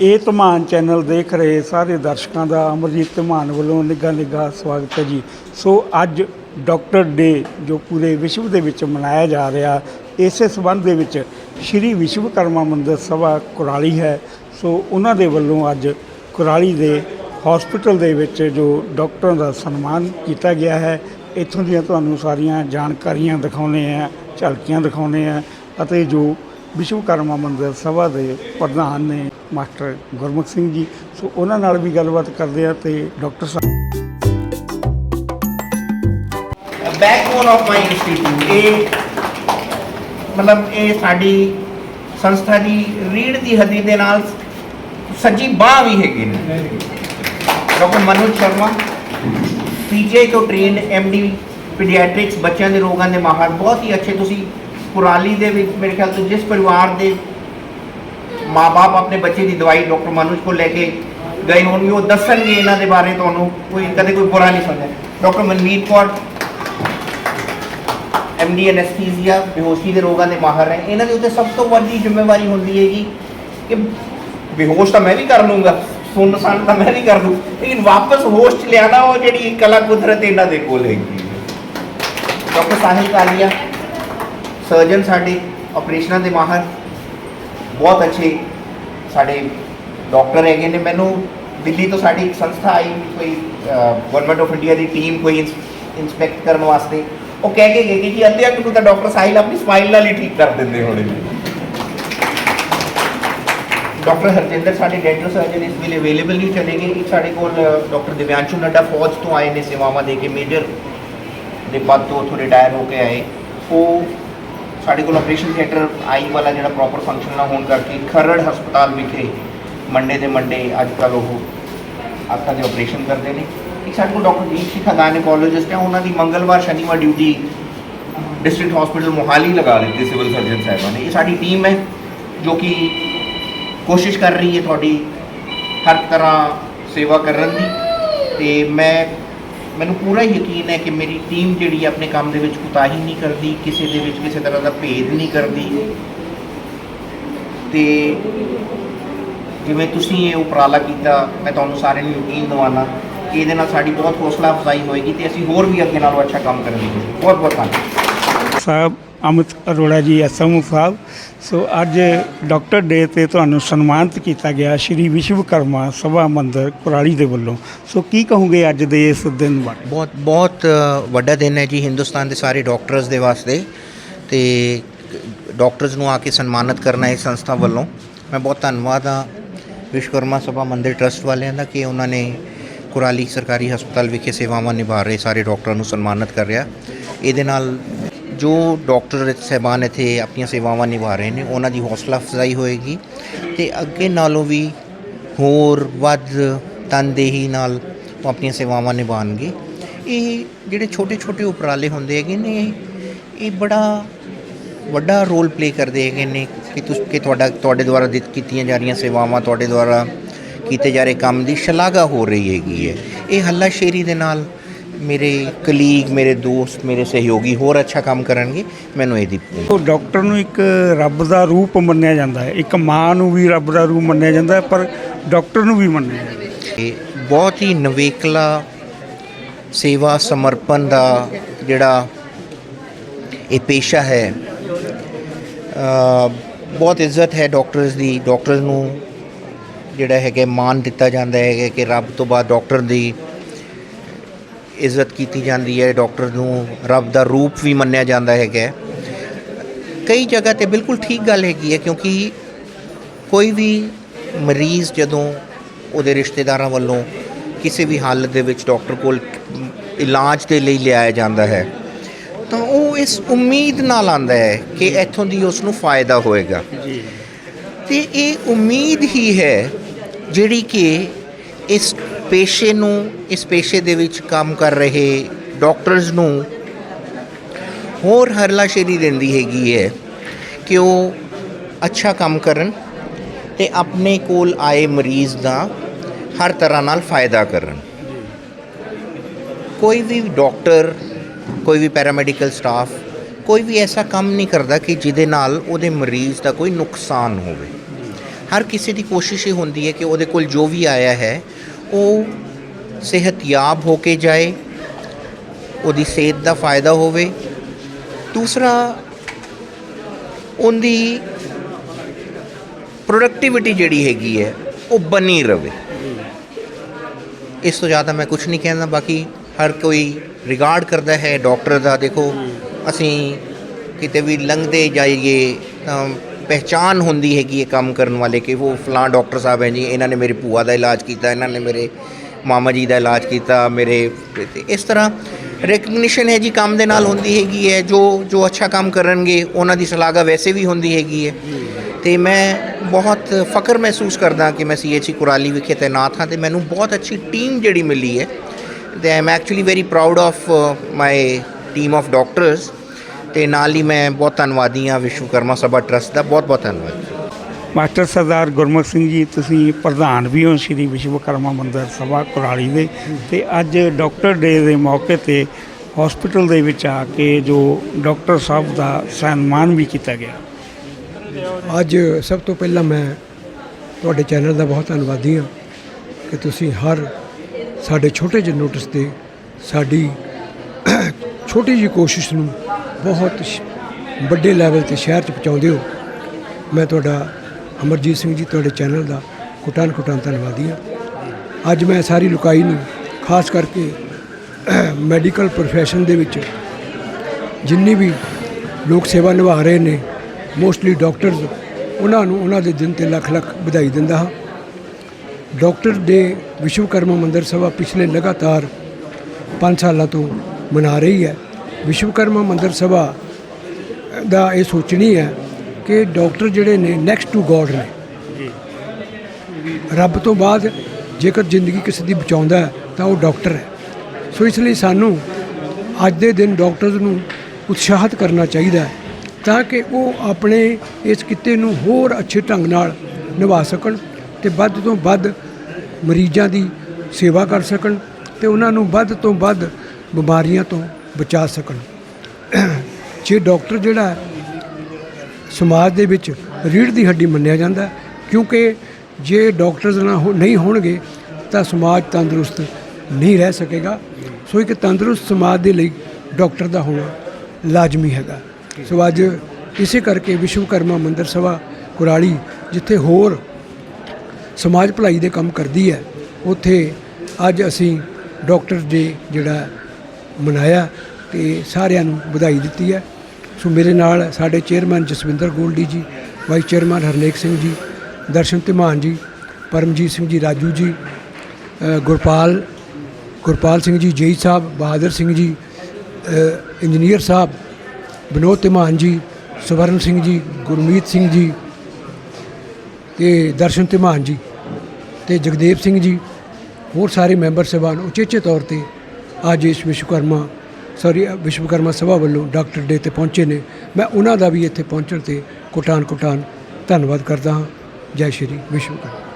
ਇਹ ਧਮਾਨ ਚੈਨਲ ਦੇਖ ਰਹੇ ਸਾਰੇ ਦਰਸ਼ਕਾਂ ਦਾ ਅਮਰਜੀਤ ਧਮਾਨ ਵੱਲੋਂ ਨਿੱਘਾ ਨਿੱਘਾ ਸਵਾਗਤ ਹੈ ਜੀ। ਸੋ ਅੱਜ ਡਾਕਟਰ ਡੇ, ਜੋ ਪੂਰੇ ਵਿਸ਼ਵ ਦੇ ਵਿੱਚ ਮਨਾਇਆ ਜਾ ਰਿਹਾ, ਇਸੇ ਸਬੰਧ ਦੇ ਵਿੱਚ ਸ਼੍ਰੀ ਵਿਸ਼ਵਕਰਮਾ ਮੰਦਿਰ ਸਭਾ ਕੁਰਾਲੀ ਹੈ। ਸੋ ਉਹਨਾਂ ਦੇ ਵੱਲੋਂ ਅੱਜ ਕੁਰਾਲੀ ਦੇ ਹਸਪੀਟਲ ਦੇ ਵਿੱਚ ਜੋ ਡਾਕਟਰਾਂ ਦਾ ਸਨਮਾਨ ਕੀਤਾ ਗਿਆ ਹੈ, ਇੱਥੋਂ ਦੀਆਂ ਤੁਹਾਨੂੰ ਸਾਰੀਆਂ ਜਾਣਕਾਰੀਆਂ ਦਿਖਾਉਂਦੇ ਆ ਝਲਕੀਆਂ ਦਿਖਾਉਂਦੇ ਆ ਅਤੇ ਜੋ ਵਿਸ਼ਵਕਰਮਾ ਮੰਦਿਰ ਸਭਾ ਦੇ ਪ੍ਰਧਾਨ ਨੇ ਮਾਸਟਰ ਗੁਰਮੁਖ ਸਿੰਘ ਜੀ, ਸੋ ਉਹਨਾਂ ਨਾਲ ਵੀ ਗੱਲਬਾਤ ਕਰਦੇ ਆ ਤੇ doctor sahib backbone of my institute ਇਹ ਮਤਲਬ ਇਹ ਸਾਡੀ ਸੰਸਥਾ ਦੀ ਰੀੜ ਦੀ ਹੱਡੀ ਦੇ ਨਾਲ ਸੱਜੀ ਬਾਹ ਵੀ ਹੈਗੀ ਨੇ। ਡਾਕਟਰ ਮਨੋਜ ਸ਼ਰਮਾ ਪੀਜੀਆਈ ਤੋਂ ਟ੍ਰੇਨਡ ਐਮਡੀ ਪੀਡੀਆਟ੍ਰਿਕਸ ਬੱਚਿਆਂ ਦੇ ਰੋਗਾਂ ਦੇ ਮਾਹਰ, ਬਹੁਤ ਹੀ ਅੱਛੇ ਤੁਸੀਂ ਕੁਰਾਲੀ ਦੇ ਵਿੱਚ ਮੇਰੇ ਖਿਆਲ ਤੋਂ ਜਿਸ ਪਰਿਵਾਰ ਦੇ ਮਾਪੇ ਆਪਣੇ ਬੱਚੇ ਦੀ ਦਵਾਈ ਡਾਕਟਰ ਮਨੁਜ ਕੋਲ ਲੈ ਕੇ ਗਏ ਹੋਣਗੇ ਉਹ ਦੱਸਣਗੇ ਇਹਨਾਂ ਦੇ ਬਾਰੇ ਤੁਹਾਨੂੰ, ਕੋਈ ਕਦੇ ਕੋਈ ਬੁਰਾ ਨਹੀਂ ਸਮਝੇ doctor Manmeet Kaur MD anaesthesia ਬੇਹੋਸ਼ੀ ਦੇ ਰੋਗਾਂ ਦੇ ਮਾਹਰ ਹੈ। ਇਹਨਾਂ ਦੇ ਉੱਤੇ ਸਭ ਤੋਂ ਵੱਡੀ ਜ਼ਿੰਮੇਵਾਰੀ ਹੁੰਦੀ ਹੈਗੀ ਕਿ ਬੇਹੋਸ਼ ਤਾਂ ਮੈਂ ਵੀ ਕਰ ਲੂੰਗਾ ਸੁੰਨ ਸੰਨ ਤਾਂ ਮੈਂ ਵੀ ਕਰ ਲੂੰ ਲੇਕਿਨ ਵਾਪਸ ਹੋਸ਼ ਚ ਲਿਆਣਾ ਉਹ ਜਿਹੜੀ ਕਲਾ ਕੁਦਰਤ ਇਹਨਾਂ ਦੇ ਕੋਲ ਹੈਗੀ ਡਾਕਟਰ ਸਾਹਿਲ ਕਾਲੀਆ ਸਰਜਨ ਸਾਡੇ, ਆਪਰੇਸ਼ਨਾਂ ਦੇ ਮਾਹਰ। ਬਹੁਤ ਅੱਛੇ ਸਾਡੇ ਡਾਕਟਰ ਹੈਗੇ ਨੇ। ਮੈਨੂੰ ਦਿੱਲੀ ਤੋਂ ਸਾਡੀ ਇੱਕ ਸੰਸਥਾ ਆਈ ਕੋਈ ਗਵਰਨਮੈਂਟ ਆਫ ਇੰਡੀਆ ਦੀ ਟੀਮ ਕੋਈ ਇਨਸਪੈਕਟ ਕਰਨ ਵਾਸਤੇ। ਉਹ ਕਹਿ ਕੇ ਗਏ ਕਿ ਜੀ ਅੱਧਿਆਂ ਨੂੰ ਤਾਂ ਡਾਕਟਰ ਸਾਹਿਲ ਆਪਣੀ ਸਮਾਈਲ ਨਾਲ ਹੀ ਠੀਕ ਕਰ ਦਿੰਦੇ ਹੋਣੇ ਨੇ। ਡਾਕਟਰ ਹਰਜਿੰਦਰ ਸਾਡੇ ਡੈਂਟਲ ਸਰਜਨ ਇਸ ਵੇਲੇ ਅਵੇਲੇਬਲ ਨਹੀਂ ਚਲੇ ਗਏ। ਇੱਕ ਸਾਡੇ ਕੋਲ ਡਾਕਟਰ ਦਿਵਿਆਂਸ਼ੂ ਨੱਡਾ ਫੌਜ ਤੋਂ ਆਏ ਨੇ ਸੇਵਾਵਾਂ ਦੇ ਕੇ। ਮੇਜਰ ਦੇ ਪਦ ਤੋਂ ਉੱਥੋਂ ਰਿਟਾਇਰ ਹੋ ਕੇ ਆਏ। ਉਹ ਸਾਡੇ ਕੋਲ ਆਪਰੇਸ਼ਨ ਥੀਏਟਰ ਆਈ ਵਾਲਾ ਜਿਹੜਾ ਪ੍ਰੋਪਰ ਫੰਕਸ਼ਨ ਨਾ ਹੋਣ ਕਰਕੇ ਖਰੜ ਹਸਪਤਾਲ ਵਿਖੇ ਮੰਡੇ ਦੇ ਮੰਡੇ ਅੱਜ ਕੱਲ੍ਹ ਉਹ ਅੱਖਾਂ ਦੇ ਆਪਰੇਸ਼ਨ ਕਰਦੇ ਨੇ। ਇੱਕ ਸਾਡੇ ਕੋਲ ਡਾਕਟਰ ਦੀਪ ਸ਼ਿਖਾ ਗਾਇਨੋਕੋਲੋਜਿਸਟ ਹੈ ਉਹਨਾਂ ਦੀ ਮੰਗਲਵਾਰ, ਸ਼ਨੀਵਾਰ ਡਿਊਟੀ ਡਿਸਟ੍ਰਿਕਟ ਹਸਪੀਟਲ ਮੋਹਾਲੀ ਲਗਾ ਦਿੱਤੀ ਸਿਵਲ ਸਰਜਨ ਸਾਹਿਬਾਂ ਨੇ। ਇਹ ਸਾਡੀ ਟੀਮ ਹੈ, ਜੋ ਕਿ ਕੋਸ਼ਿਸ਼ ਕਰ ਰਹੀ ਹੈ ਤੁਹਾਡੀ ਹਰ ਤਰ੍ਹਾਂ ਸੇਵਾ ਕਰਨ ਦੀ। ਤੇ ਮੈਂ ਮੈਨੂੰ ਪੂਰਾ ਯਕੀਨ ਹੈ ਕਿ ਮੇਰੀ ਟੀਮ ਜਿਹੜੀ ਹੈ ਆਪਣੇ ਕੰਮ ਦੇ ਵਿੱਚ ਕੁਤਾਹੀ ਨਹੀਂ ਕਰਦੀ, ਕਿਸੇ ਦੇ ਵਿੱਚ ਕਿਸੇ ਤਰ੍ਹਾਂ ਦਾ ਭੇਦ ਨਹੀਂ ਕਰਦੀ। ਤੇ ਜਿਵੇਂ ਤੁਸੀਂ ਇਹ ਉਪਰਾਲਾ ਕੀਤਾ, ਮੈਂ ਤੁਹਾਨੂੰ ਸਾਰਿਆਂ ਨੂੰ ਯਕੀਨ ਦਿਵਾਉਣਾ ਕਿ ਇਹਦੇ ਨਾਲ ਸਾਡੀ ਬਹੁਤ ਹੌਸਲਾ ਅਫਜ਼ਾਈ ਹੋਏਗੀ ਤੇ ਅਸੀਂ ਹੋਰ ਵੀ ਅੱਗੇ ਨਾਲੋਂ ਅੱਛਾ ਕੰਮ ਕਰਨ ਬਹੁਤ ਬਹੁਤ ਧੰਨਵਾਦ। ਸਾਹਿਬ ਅਮਿਤ ਅਰੋੜਾ ਜੀ ਐਸਐਮਓ ਸਾਹਿਬ। ਸੋ ਅੱਜ ਡਾਕਟਰ ਡੇ ਤੇ ਤੁਹਾਨੂੰ ਸਨਮਾਨਿਤ ਕੀਤਾ ਗਿਆ ਸ਼੍ਰੀ ਵਿਸ਼ਵਕਰਮਾ ਸਭਾ ਮੰਦਿਰ ਕੁਰਾਲੀ ਦੇ ਵੱਲੋਂ। ਸੋ ਕੀ ਕਹੋਗੇ ਅੱਜ ਦੇ ਇਸ ਦਿਨ ਬਾਰੇ? ਬਹੁਤ ਬਹੁਤ ਵੱਡਾ ਦਿਨ ਹੈ ਜੀ ਹਿੰਦੁਸਤਾਨ ਦੇ ਸਾਰੇ ਡਾਕਟਰਸ ਦੇ ਵਾਸਤੇ। ਤੇ ਡਾਕਟਰਸ ਨੂੰ ਆ ਕੇ ਸਨਮਾਨਿਤ ਕਰਨਾ ਇਸ ਸੰਸਥਾ ਵੱਲੋਂ। ਮੈਂ ਬਹੁਤ ਧੰਨਵਾਦ ਹਾਂ ਵਿਸ਼ਵਕਰਮਾ ਸਭਾ ਮੰਦਿਰ ਟਰਸਟ ਵਾਲਿਆਂ ਦਾ ਕਿ ਉਹਨਾਂ ਨੇ ਕੁਰਾਲੀ ਸਰਕਾਰੀ ਹਸਪਤਾਲ ਵਿਖੇ ਸੇਵਾਵਾਂ ਨਿਭਾ ਰਹੇ ਸਾਰੇ ਡਾਕਟਰਾਂ ਨੂੰ ਸਨਮਾਨਿਤ ਕਰ ਰਿਹਾ। ਇਹਦੇ ਨਾਲ ਜੋ ਡਾਕਟਰ ਸਹਿਬਾਨ ਇੱਥੇ ਆਪਣੀਆਂ ਸੇਵਾਵਾਂ ਨਿਭਾ ਰਹੇ ਨੇ, ਉਹਨਾਂ ਦੀ ਹੌਸਲਾ ਅਫਜ਼ਾਈ ਹੋਏਗੀ ਤੇ ਅੱਗੇ ਨਾਲੋਂ ਵੀ ਹੋਰ ਵੱਧ ਤਨਦੇਹੀ ਨਾਲ ਉਹ ਆਪਣੀਆਂ ਸੇਵਾਵਾਂ ਨਿਭਾਉਣਗੇ। ਇਹ ਜਿਹੜੇ ਛੋਟੇ ਛੋਟੇ ਉਪਰਾਲੇ ਹੁੰਦੇ ਹੈਗੇ ਨੇ, ਇਹ ਬੜਾ ਵੱਡਾ ਰੋਲ ਪਲੇ ਕਰਦੇ ਹੈਗੇ ਨੇ ਕਿ ਤੁਸੀਂ, ਕਿ ਤੁਹਾਡਾ, ਤੁਹਾਡੇ ਦੁਆਰਾ ਦਿੱਤ ਕੀਤੀਆਂ ਜਾ ਰਹੀਆਂ ਸੇਵਾਵਾਂ, ਤੁਹਾਡੇ ਦੁਆਰਾ ਕੀਤੇ ਜਾ ਰਹੇ ਕੰਮ ਦੀ ਸ਼ਲਾਘਾ ਹੋ ਰਹੀ ਹੈਗੀ ਹੈ। ਇਹ ਹੱਲਾਸ਼ੇਰੀ ਦੇ ਨਾਲ ਮੇਰੇ ਕਲੀਗ ਮੇਰੇ ਦੋਸਤ ਮੇਰੇ ਸਹਿਯੋਗੀ ਹੋਰ ਅੱਛਾ ਕੰਮ ਕਰਨਗੇ ਮੈਨੂੰ ਇਹਦੀ ਉਹ ਡਾਕਟਰ ਨੂੰ ਇੱਕ ਰੱਬ ਦਾ ਰੂਪ ਮੰਨਿਆ ਜਾਂਦਾ ਹੈ। ਇੱਕ ਮਾਂ ਨੂੰ ਵੀ ਰੱਬ ਦਾ ਰੂਪ ਮੰਨਿਆ ਜਾਂਦਾ ਹੈ ਪਰ ਡਾਕਟਰ ਨੂੰ ਵੀ ਮੰਨਿਆ ਜਾਂਦਾ ਇਹ ਬਹੁਤ ਹੀ ਨਵੇਕਲਾ ਸੇਵਾ ਸਮਰਪਣ ਦਾ ਜਿਹੜਾ ਇਹ ਪੇਸ਼ਾ ਹੈ ਬਹੁਤ ਇੱਜ਼ਤ ਹੈ ਡਾਕਟਰਸ ਦੀ। ਡਾਕਟਰਸ ਨੂੰ ਜਿਹੜਾ ਹੈਗਾ ਮਾਨ ਦਿੱਤਾ ਜਾਂਦਾ ਹੈ ਕਿ ਰੱਬ ਤੋਂ ਬਾਅਦ ਡਾਕਟਰ ਦੀ ਇੱਜ਼ਤ ਕੀਤੀ ਜਾਂਦੀ ਹੈ ਡਾਕਟਰ ਨੂੰ ਰੱਬ ਦਾ ਰੂਪ ਵੀ ਮੰਨਿਆ ਜਾਂਦਾ ਹੈਗਾ ਕਈ ਜਗ੍ਹਾ ਤੇ ਬਿਲਕੁਲ ਠੀਕ ਗੱਲ ਹੈਗੀ ਹੈ ਕਿਉਂਕਿ ਕੋਈ ਵੀ ਮਰੀਜ਼ ਜਦੋਂ ਉਹਦੇ ਰਿਸ਼ਤੇਦਾਰਾਂ ਵੱਲੋਂ ਕਿਸੇ ਵੀ ਹਾਲਤ ਦੇ ਵਿੱਚ ਡਾਕਟਰ ਕੋਲ ਇਲਾਜ ਦੇ ਲਈ ਲਿਆਇਆ ਜਾਂਦਾ ਹੈ ਤਾਂ ਉਹ ਇਸ ਉਮੀਦ ਨਾਲ ਆਂਦਾ ਹੈ ਕਿ ਇੱਥੋਂ ਦੀ ਉਸ ਨੂੰ ਫਾਇਦਾ ਹੋਏਗਾ। ਜੀ। ਤੇ ਇਹ ਉਮੀਦ ਹੀ ਹੈ ਜਿਹੜੀ ਕਿ ਇਸ ਪੇਸ਼ੇ ਨੂੰ, ਇਸ ਪੇਸ਼ੇ ਦੇ ਵਿੱਚ ਕੰਮ ਕਰ ਰਹੇ ਡਾਕਟਰਸ ਨੂੰ ਹੋਰ ਹਰਲਾਸ਼ੇਰੀ ਦਿੰਦੀ ਹੈਗੀ ਹੈ ਕਿ ਉਹ ਅੱਛਾ ਕੰਮ ਕਰਨ ਤੇ ਆਪਣੇ ਕੋਲ ਆਏ ਮਰੀਜ਼ ਦਾ ਹਰ ਤਰ੍ਹਾਂ ਨਾਲ ਫਾਇਦਾ ਕਰਨ। ਕੋਈ ਵੀ ਡਾਕਟਰ, ਕੋਈ ਵੀ ਪੈਰਾਮੈਡੀਕਲ ਸਟਾਫ, ਕੋਈ ਵੀ ਐਸਾ ਕੰਮ ਨਹੀਂ ਕਰਦਾ ਕਿ ਜਿਹਦੇ ਨਾਲ ਉਹਦੇ ਮਰੀਜ਼ ਦਾ ਕੋਈ ਨੁਕਸਾਨ ਹੋਵੇ। ਹਰ ਕਿਸੇ ਦੀ ਕੋਸ਼ਿਸ਼ ਇਹ ਹੁੰਦੀ ਹੈ ਕਿ ਉਹਦੇ ਕੋਲ ਜੋ ਵੀ ਆਇਆ ਹੈ ਉਹ ਸਿਹਤਯਾਬ ਹੋ ਕੇ ਜਾਏ, ਉਹਦੀ ਸਿਹਤ ਦਾ ਫਾਇਦਾ ਹੋਵੇ। ਦੂਸਰਾ, ਉਹਦੀ ਪ੍ਰੋਡਕਟਿਵਿਟੀ ਜਿਹੜੀ ਹੈਗੀ ਹੈ, ਉਹ ਬਣੀ ਰਵੇ। ਇਸ ਤੋਂ ਜ਼ਿਆਦਾ ਮੈਂ ਕੁਝ ਨਹੀਂ ਕਹਿੰਦਾ, ਬਾਕੀ ਹਰ ਕੋਈ ਰਿਗਾਰਡ ਕਰਦਾ ਹੈ, ਡਾਕਟਰ ਦਾ ਦੇਖੋ, ਅਸੀਂ ਕਿਤੇ ਵੀ ਲੰਘਦੇ ਜਾਈਏ ਤਾਂ ਪਹਿਚਾਨ ਹੁੰਦੀ ਹੈਗੀ ਇਹ ਕੰਮ ਕਰਨ ਵਾਲੇ ਕਿ ਉਹ ਫਲਾਂ ਡਾਕਟਰ ਸਾਹਿਬ ਹੈ ਜੀ, ਇਹਨਾਂ ਨੇ ਮੇਰੇ ਭੂਆ ਦਾ ਇਲਾਜ ਕੀਤਾ, ਇਹਨਾਂ ਨੇ ਮੇਰੇ ਮਾਮਾ ਜੀ ਦਾ ਇਲਾਜ ਕੀਤਾ, ਮੇਰੇ ਇਸ ਤਰ੍ਹਾਂ ਰੈਕਗਨੀਸ਼ਨ ਹੈ ਜੀ, ਕੰਮ ਦੇ ਨਾਲ ਹੁੰਦੀ ਹੈਗੀ ਹੈ, ਜੋ ਜੋ ਅੱਛਾ ਕੰਮ ਕਰਨਗੇ, ਉਹਨਾਂ ਦੀ ਸ਼ਲਾਘਾ ਵੈਸੇ ਵੀ ਹੁੰਦੀ ਹੈਗੀ ਹੈ। ਤੇ ਮੈਂ ਬਹੁਤ ਫਖਰ ਮਹਿਸੂਸ ਕਰਦਾ ਕਿ ਮੈਂ ਸੀਐਚਸੀ ਕੁਰਾਲੀ ਵਿਖੇ ਤੈਨਾਤ ਹਾਂ ਤੇ ਮੈਨੂੰ ਬਹੁਤ ਅੱਛੀ ਟੀਮ ਜਿਹੜੀ ਮਿਲੀ ਹੈ। ਤੇ I am actually very proud of my team of doctors ਤੇ ਨਾਲ ਹੀ ਮੈਂ ਬਹੁਤ ਧੰਨਵਾਦੀ ਹਾਂ ਵਿਸ਼ਵਕਰਮਾ ਸਭਾ ਟਰਸਟ ਦਾ। ਬਹੁਤ ਬਹੁਤ ਧੰਨਵਾਦ ਮਾਸਟਰ ਸਰਦਾਰ ਗੁਰਮੁਖ ਸਿੰਘ ਜੀ ਤੁਸੀਂ ਪ੍ਰਧਾਨ ਵੀ ਹੋ ਸ਼੍ਰੀ ਵਿਸ਼ਵਕਰਮਾ ਮੰਦਿਰ ਸਭਾ ਕੁਰਾਲੀ ਦੇ। ਤੇ ਅੱਜ ਡਾਕਟਰ ਡੇ ਦੇ ਮੌਕੇ ਤੇ ਹਸਪੀਟਲ ਦੇ ਵਿੱਚ ਆ ਕੇ ਜੋ ਡਾਕਟਰ ਸਾਹਿਬ ਦਾ ਸਨਮਾਨ ਵੀ ਕੀਤਾ ਗਿਆ। ਅੱਜ ਸਭ ਤੋਂ ਪਹਿਲਾਂ ਮੈਂ ਤੁਹਾਡੇ ਚੈਨਲ ਦਾ ਬਹੁਤ ਧੰਨਵਾਦੀ ਹਾਂ ਕਿ ਤੁਸੀਂ ਹਰ ਸਾਡੇ ਛੋਟੇ ਜਿਹੇ ਨੋਟਿਸ ਤੇ ਸਾਡੀ ਛੋਟੀ ਜਿਹੀ ਕੋਸ਼ਿਸ਼ ਨੂੰ ਬਹੁਤ ਵੱਡੇ ਲੈਵਲ ਤੇ ਸ਼ਹਿਰ 'ਚ ਪਹੁੰਚਾਉਂਦੇ ਹੋ। ਮੈਂ ਤੁਹਾਡਾ ਅਮਰਜੀਤ ਸਿੰਘ ਜੀ ਤੁਹਾਡੇ ਚੈਨਲ ਦਾ ਕੁਟਾਨ ਕੁਟਾਨ ਧੰਨਵਾਦੀ ਹਾਂ। ਅੱਜ ਮੈਂ ਸਾਰੀ ਲੁਕਾਈ ਨੂੰ ਖਾਸ ਕਰਕੇ ਮੈਡੀਕਲ ਪ੍ਰੋਫੈਸ਼ਨ ਦੇ ਵਿੱਚ ਜਿੰਨੀ ਵੀ ਲੋਕ ਸੇਵਾ ਨਿਭਾ ਰਹੇ ਨੇ ਮੋਸਟਲੀ ਡਾਕਟਰਸ ਉਹਨਾਂ ਨੂੰ ਉਹਨਾਂ ਦੇ ਦਿਨ ਤੇ ਲੱਖ ਲੱਖ ਵਧਾਈ ਦਿੰਦਾ ਹਾਂ। ਡਾਕਟਰ ਦੇ ਵਿਸ਼ਵਕਰਮਾ ਮੰਦਿਰ ਸਭਾ ਪਿਛਲੇ ਲਗਾਤਾਰ 5 ਸਾਲਾਂ ਤੋਂ ਮਨਾ ਰਹੀ ਹੈ। ਵਿਸ਼ਵਕਰਮਾ ਮੰਦਿਰ ਸਭਾ ਦਾ ਇਹ ਸੋਚਣੀ ਹੈ ਕਿ ਡਾਕਟਰ ਜਿਹੜੇ ਨੇ ਨੈਕਸਟ ਟੂ ਗੋਡ ਨੇ। ਰੱਬ ਤੋਂ ਬਾਅਦ ਜੇਕਰ ਜ਼ਿੰਦਗੀ ਕਿਸੇ ਦੀ ਬਚਾਉਂਦਾ ਹੈ ਤਾਂ ਉਹ ਡਾਕਟਰ ਹੈ। ਸੋ ਇਸ ਲਈ ਸਾਨੂੰ ਅੱਜ ਦੇ ਦਿਨ ਡਾਕਟਰਸ ਨੂੰ ਉਤਸ਼ਾਹਿਤ ਕਰਨਾ ਚਾਹੀਦਾ ਹੈ ਤਾਂ ਕਿ ਉਹ ਆਪਣੇ ਇਸ ਕਿੱਤੇ ਨੂੰ ਹੋਰ ਅੱਛੇ ਢੰਗ ਨਾਲ ਨਿਭਾ ਸਕਣ ਤੇ ਵੱਧ ਤੋਂ ਵੱਧ ਮਰੀਜ਼ਾਂ ਦੀ ਸੇਵਾ ਕਰ ਸਕਣ ਤੇ ਉਹਨਾਂ ਨੂੰ ਵੱਧ ਤੋਂ ਵੱਧ ਬਿਮਾਰੀਆਂ ਤੋਂ ਬਚਾ ਸਕਣ। ਜੇ ਡਾਕਟਰ ਜਿਹੜਾ ਸਮਾਜ ਦੇ ਵਿੱਚ ਰੀੜ ਦੀ ਹੱਡੀ ਮੰਨਿਆ ਜਾਂਦਾ ਕਿਉਂਕਿ ਜੇ ਡਾਕਟਰਸ ਨਾ ਹੋ- ਨਹੀਂ ਹੋਣਗੇ, ਤਾਂ ਸਮਾਜ ਤੰਦਰੁਸਤ ਨਹੀਂ ਰਹਿ ਸਕੇਗਾ। ਸੋ ਇੱਕ ਤੰਦਰੁਸਤ ਸਮਾਜ ਦੇ ਲਈ ਡਾਕਟਰ ਦਾ ਹੋਣਾ ਲਾਜ਼ਮੀ ਹੈਗਾ। ਸੋ ਅੱਜ ਇਸੇ ਕਰਕੇ ਵਿਸ਼ਵਕਰਮਾ ਮੰਦਿਰ ਸਭਾ ਕੁਰਾਲੀ, ਜਿੱਥੇ ਹੋਰ ਸਮਾਜ ਭਲਾਈ ਦੇ ਕੰਮ ਕਰਦੀ ਹੈ, ਉੱਥੇ ਅੱਜ ਅਸੀਂ ਡਾਕਟਰ ਦੇ ਜਿਹੜਾ ਮਨਾਇਆ ਤੇ ਸਾਰਿਆਂ ਨੂੰ ਵਧਾਈ ਦਿੱਤੀ ਹੈ। ਸੋ ਮੇਰੇ ਨਾਲ ਸਾਡੇ ਚੇਅਰਮੈਨ ਜਸਵਿੰਦਰ ਗੋਲਡੀ ਜੀ, ਵਾਈਸ ਚੇਅਰਮੈਨ ਹਰਨੇਕ ਸਿੰਘ ਜੀ, ਦਰਸ਼ਨ ਧੀਮਾਨ ਜੀ, ਪਰਮਜੀਤ ਸਿੰਘ ਜੀ, ਰਾਜੂ ਜੀ ਗੁਰਪਾਲ ਗੁਰਪਾਲ ਸਿੰਘ ਜੀ, ਜੇਈ ਸਾਹਿਬ, ਬਹਾਦਰ ਸਿੰਘ ਜੀ ਇੰਜੀਨੀਅਰ ਸਾਹਿਬ, ਵਿਨੋਦ ਧੀਮਾਨ ਜੀ, ਸਵਰਨ ਸਿੰਘ ਜੀ, ਗੁਰਮੀਤ ਸਿੰਘ ਜੀ ਤੇ ਦਰਸ਼ਨ ਧੀਮਾਨ ਜੀ ਤੇ ਜਗਦੇਵ ਸਿੰਘ ਜੀ, ਹੋਰ ਸਾਰੇ ਮੈਂਬਰ ਸਭਾਨ ਉਚੇਚੇ ਤੌਰ ਤੇ ਅੱਜ ਇਸ ਵਿਸ਼ਵਕਰਮਾ ਸੌਰੀ ਵਿਸ਼ਵਕਰਮਾ ਸਭਾ ਵੱਲੋਂ ਡਾਕਟਰ ਡੇ ਤੇ ਪਹੁੰਚੇ ਨੇ। ਮੈਂ ਉਹਨਾਂ ਦਾ ਵੀ ਇੱਥੇ ਪਹੁੰਚਣ ਤੇ ਕੋਟਾਨ ਕੋਟਾਨ ਧੰਨਵਾਦ ਕਰਦਾ ਹਾਂ। ਜੈ ਸ਼੍ਰੀ ਵਿਸ਼ਵਕਰਮਾ।